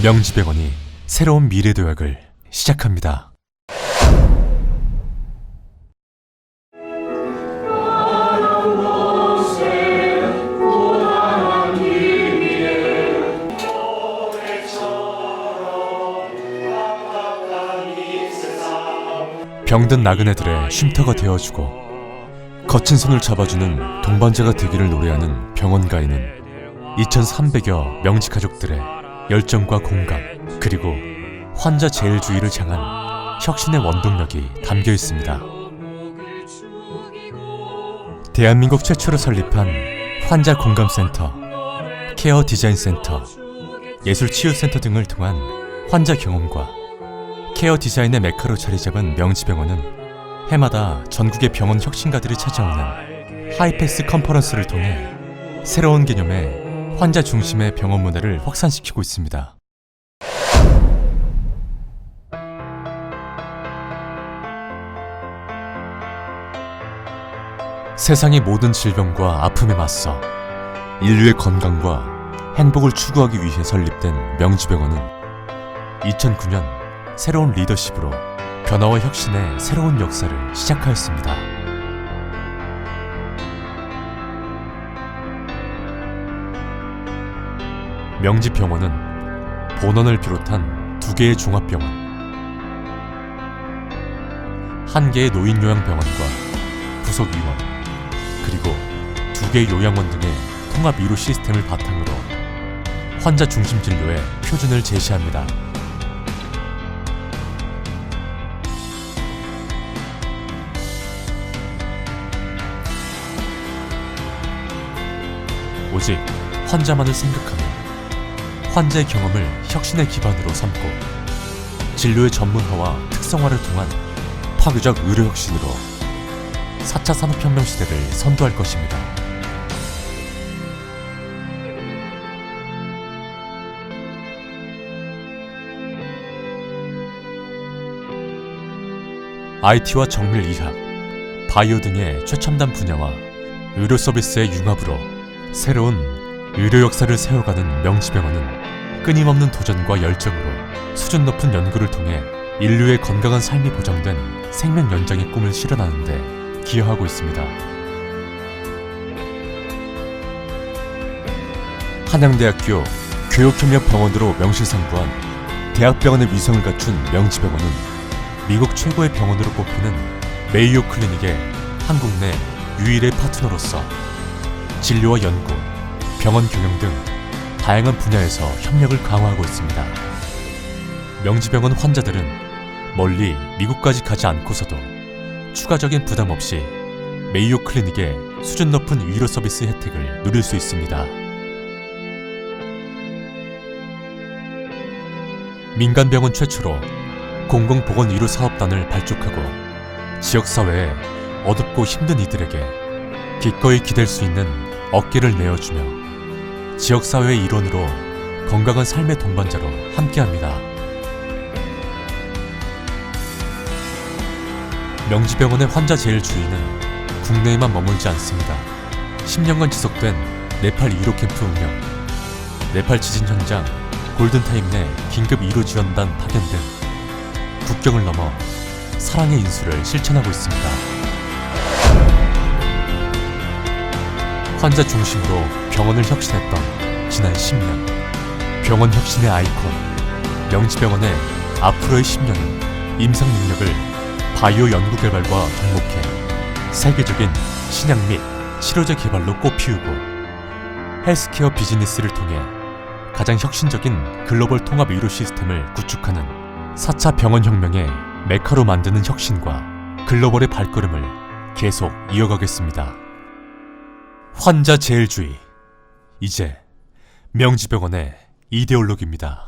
명지병원이 새로운 미래도약을 시작합니다. 병든 나그네들의 쉼터가 되어주고 거친 손을 잡아주는 동반자가 되기를 노래하는 병원가에는 2,300여 명지 가족들의 열정과 공감 그리고 환자 제일주의를 향한 혁신의 원동력이 담겨 있습니다. 대한민국 최초로 설립한 환자 공감센터, 케어 디자인 센터, 예술 치유 센터 등을 통한 환자 경험과 케어 디자인의 메카로 자리 잡은 명지병원은 해마다 전국의 병원 혁신가들이 찾아오는 하이패스 컨퍼런스를 통해 새로운 개념의 환자 중심의 병원 문화를 확산시키고 있습니다. 세상의 모든 질병과 아픔에 맞서 인류의 건강과 행복을 추구하기 위해 설립된 명지병원은 2009년 새로운 리더십으로 변화와 혁신의 새로운 역사를 시작하였습니다. 명지병원은 본원을 비롯한 두 개의 종합병원, 한 개의 노인요양병원과 부속의원, 그리고 두 개의 요양원 등의 통합 의료 시스템을 바탕으로 환자 중심 진료의 표준을 제시합니다. 오직 환자만을 생각하며 환자의 경험을 혁신의 기반으로 삼고 진료의 전문화와 특성화를 통한 파괴적 의료 혁신으로 4차 산업혁명 시대를 선도할 것입니다. IT와 정밀 의학, 바이오 등의 최첨단 분야와 의료 서비스의 융합으로 새로운 의료 역사를 세워가는 명지병원은 끊임없는 도전과 열정으로 수준 높은 연구를 통해 인류의 건강한 삶이 보장된 생명 연장의 꿈을 실현하는데 기여하고 있습니다. 한양대학교 교육협력병원으로 명실상부한 대학병원의 위성을 갖춘 명지병원은 미국 최고의 병원으로 꼽히는 메이오 클리닉의 한국 내 유일의 파트너로서 진료와 연구, 병원 경영 등 다양한 분야에서 협력을 강화하고 있습니다. 명지병원 환자들은 멀리 미국까지 가지 않고서도 추가적인 부담 없이 메이오 클리닉의 수준 높은 의료 서비스 혜택을 누릴 수 있습니다. 민간병원 최초로 공공보건의료 사업단을 발족하고 지역사회에 어둡고 힘든 이들에게 기꺼이 기댈 수 있는 어깨를 내어주며 지역사회의 일원으로 건강한 삶의 동반자로 함께합니다. 명지병원의 환자 제일 주의는 국내에만 머물지 않습니다. 10년간 지속된 네팔 1호 캠프 운영, 네팔 지진 현장, 골든타임 내 긴급 1호 지원단 파견 등 국경을 넘어 사랑의 인수를 실천하고 있습니다. 환자 중심으로 병원을 혁신했던 지난 10년 병원 혁신의 아이콘 명지병원의 앞으로의 10년은 임상 능력을 바이오 연구 개발과 접목해 세계적인 신약 및 치료제 개발로 꽃피우고 헬스케어 비즈니스를 통해 가장 혁신적인 글로벌 통합 의료 시스템을 구축하는 4차 병원 혁명의 메카로 만드는 혁신과 글로벌의 발걸음을 계속 이어가겠습니다. 환자 제일주의. 이제 명지병원의 이데올로기입니다.